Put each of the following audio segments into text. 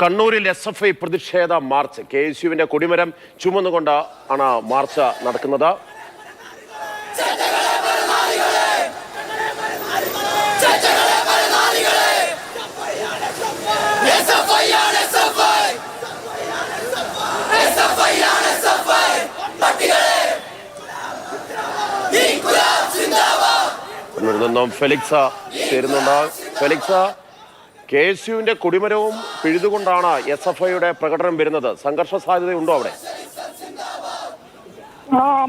കണ്ണൂരിൽ S F I പ്രതിഷേധ March. K S യുവിന്റെ കൊടിമരം ചുമന്നുകൊണ്ട് ആണ് മാർച്ച് നടക്കുന്നത്. നിന്നും ഫെലിക്സ ചേരുന്നുണ്ട്. ഫെലിക്സ. കെ എസ് യുവിന്റെ കൊടിമരവും പിഴുതുകൊണ്ടാണ് എസ് എഫ് ഐയുടെ പ്രകടനം വരുന്നത്. സംഘർഷ സാധ്യതയുണ്ടോ അവിടെ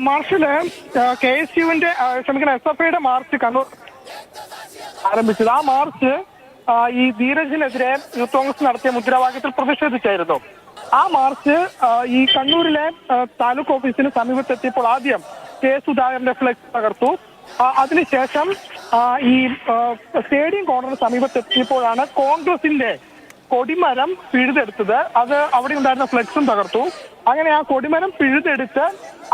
മാർച്ചിൽ കെ എസ് യുവിന്റെ ക്ഷമിക്കണം എസ് എഫ് ഐയുടെ മാർച്ച് കണ്ണൂർ ആരംഭിച്ചത്. ആ മാർച്ച് ഈ ധീരജിനെതിരെ യൂത്ത് കോൺഗ്രസ് നടത്തിയ മുദ്രാവാക്യത്തിൽ പ്രതിഷേധിച്ചായിരുന്നു. ആ മാർച്ച് ഈ കണ്ണൂരിലെ താലൂക്ക് ഓഫീസിന് സമീപത്തെത്തിയപ്പോൾ ആദ്യം കെ സുധാകരന്റെ ഫ്ലക്സ് തകർത്തു. അതിനുശേഷം ഈ സ്റ്റേഡിയം കോർണറിന് സമീപത്തെത്തിയപ്പോഴാണ് കോൺഗ്രസിന്റെ കൊടിമരം പിഴുതെടുത്തത്. അത് അവിടെ ഉണ്ടായിരുന്ന ഫ്ലെക്സും തകർത്തു. അങ്ങനെ ആ കൊടിമരം പിഴുതെടുത്ത്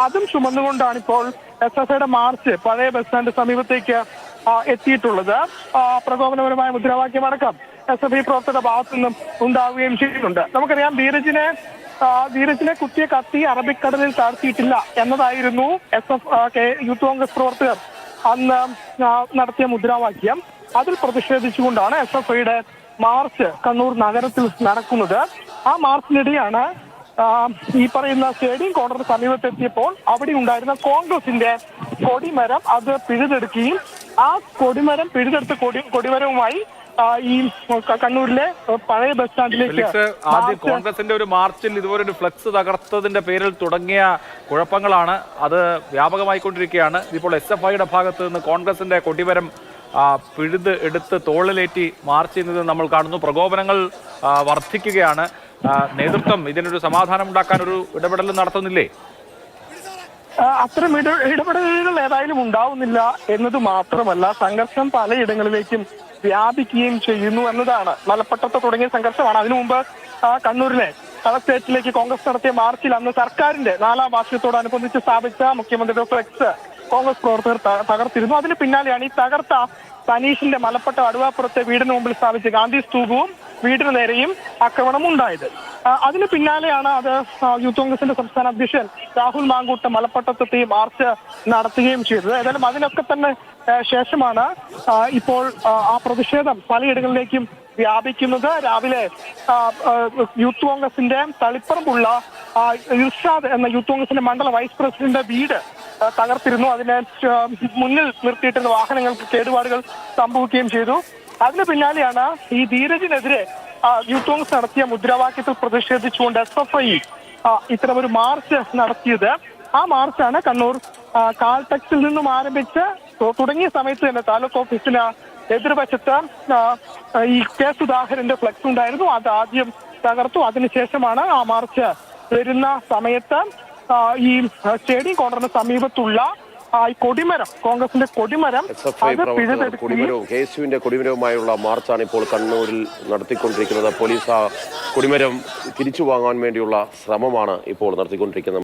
അതും ചുമന്നുകൊണ്ടാണ് ഇപ്പോൾ എസ് എഫ് ഐയുടെ മാർച്ച് പഴയ ബസ് സ്റ്റാൻഡ് സമീപത്തേക്ക് എത്തിയിട്ടുള്ളത്. പ്രകോപനപരമായ മുദ്രാവാക്യം അടക്കം എസ് എഫ് ഐ പ്രവർത്തകരുടെ ഭാഗത്തു നിന്നും ഉണ്ടാവുകയും ചെയ്തിട്ടുണ്ട്. നമുക്കറിയാം ധീരജിനെ ധീരജിനെ കുത്തിയ കത്തി അറബിക്കടലിൽ താഴ്ത്തിയിട്ടില്ല എന്നതായിരുന്നു എസ് എഫ് യൂത്ത് കോൺഗ്രസ് പ്രവർത്തകർ അന്ന് നടത്തിയ മുദ്രാവാക്യം. അതിൽ പ്രതിഷേധിച്ചുകൊണ്ടാണ് എസ് എഫ് ഐയുടെ മാർച്ച് കണ്ണൂർ നഗരത്തിൽ നടക്കുന്നത്. ആ മാർച്ചിനിടെയാണ് ഈ പറയുന്ന സ്റ്റേഡിയം കോർണർ സമീപത്തെത്തിയപ്പോൾ അവിടെ ഉണ്ടായിരുന്ന കോൺഗ്രസിന്റെ കൊടിമരം അത് പിഴുതെടുക്കുകയും ആ കൊടിമരം പിഴുതെടുത്ത കൊടി കൊടിമരവുമായി ഈ കണ്ണൂരിലെ പഴയ ബസ് സ്റ്റാൻഡിലേക്ക് ആദ്യം കോൺഗ്രസിന്റെ ഒരു മാർച്ചിൽ ഇതുപോലെ ഒരു ഫ്ലക്സ് തകർത്തതിന്റെ പേരിൽ തുടങ്ങിയ കുഴപ്പങ്ങളാണ് അത് വ്യാപകമായിക്കൊണ്ടിരിക്കുകയാണ്. ഇപ്പോൾ എസ് എഫ് ഐയുടെ ഭാഗത്ത് നിന്ന് കോൺഗ്രസിന്റെ കൊടിവരം പിഴുത് എടുത്ത് തോളിലേറ്റി മാർച്ച് ചെയ്യുന്നത് നമ്മൾ കാണുന്നു. പ്രകോപനങ്ങൾ വർദ്ധിക്കുകയാണ്. നേതൃത്വം ഇതിനൊരു സമാധാനം ഉണ്ടാക്കാൻ ഒരു ഇടപെടൽ നടത്തുന്നില്ലേ? അത്തരം ഇടപെടലുകൾ ഏതായാലും ഉണ്ടാവുന്നില്ല എന്നത് മാത്രമല്ല സംഘർഷം പലയിടങ്ങളിലേക്കും വ്യാപിക്കുകയും ചെയ്യുന്നു എന്നതാണ് മലപ്പട്ടത്ത് തുടങ്ങിയ സംഘർഷമാണ്. അതിനു മുമ്പ് കണ്ണൂരിലെ കളക്ട്രേറ്റിലേക്ക് കോൺഗ്രസ് നടത്തിയ മാർച്ചിൽ അന്ന് സർക്കാരിന്റെ നാലാം വാർഷികത്തോടനുബന്ധിച്ച് സ്ഥാപിച്ച മുഖ്യമന്ത്രിയുടെ ഫ്ലെക്സ് കോൺഗ്രസ് പ്രവർത്തകർ തകർത്തിരുന്നു. അതിന് പിന്നാലെയാണ് ഈ തകർത്ത സനീഷിന്റെ മലപ്പട്ട അടുവാപ്പുറത്തെ വീടിന് മുമ്പിൽ സ്ഥാപിച്ച ഗാന്ധി സ്തൂപവും വീടിന് നേരെയും ആക്രമണം ഉണ്ടായത് അതിന് പിന്നാലെയാണ് അത് യൂത്ത് കോൺഗ്രസിന്റെ സംസ്ഥാന അധ്യക്ഷൻ രാഹുൽ മാങ്കൂട്ട് മലപ്പട്ടത്തെത്തി മാർച്ച് നടത്തുകയും ചെയ്തത്. ഏതായാലും അതിനൊക്കെ തന്നെ ശേഷമാണ് ഇപ്പോൾ ആ, പ്രതിഷേധം പലയിടങ്ങളിലേക്കും വ്യാപിക്കുന്നത്. രാവിലെ യൂത്ത് കോൺഗ്രസിന്റെ തളിപ്പറമ്പുള്ള ഇർഷാദ് എന്ന യൂത്ത് കോൺഗ്രസിന്റെ മണ്ഡല വൈസ് പ്രസിഡന്റ് വീട് തകർത്തിരുന്നു. അതിനെ മുന്നിൽ നിർത്തിയിട്ടിരുന്ന വാഹനങ്ങൾക്ക് കേടുപാടുകൾ സംഭവിക്കുകയും ചെയ്തു. അതിന് പിന്നാലെയാണ് ഈ ധീരജിനെതിരെ യൂത്ത് കോൺഗ്രസ് നടത്തിയ മുദ്രാവാക്യത്തിൽ പ്രതിഷേധിച്ചുകൊണ്ട് എസ് എഫ് ഐ ഒരു മാർച്ച് നടത്തിയത്. ആ മാർച്ചാണ് കണ്ണൂർ കാൽടെക്സിൽ നിന്നും ആരംഭിച്ച് തുടങ്ങിയ സമയത്ത് തന്നെ താലൂക്ക് ഓഫീസിന് എതിർവശത്ത് ഈ കെ സുധാകരന്റെ ഫ്ലക്സ് ഉണ്ടായിരുന്നു. അത് ആദ്യം തകർത്തു. അതിനുശേഷമാണ് ആ മാർച്ച് വരുന്ന സമയത്ത് ഈ സ്റ്റേഡിയം കോർണറിന് സമീപത്തുള്ള ഈ കൊടിമരം കോൺഗ്രസിന്റെ കൊടിമരവും കൊടിമരവുമായുള്ള മാർച്ചാണ് ഇപ്പോൾ കണ്ണൂരിൽ നടത്തിക്കൊണ്ടിരിക്കുന്നത്. പോലീസ് ആ കൊടിമരം തിരിച്ചു വാങ്ങാൻ വേണ്ടിയുള്ള ശ്രമമാണ് ഇപ്പോൾ നടത്തിക്കൊണ്ടിരിക്കുന്നത്.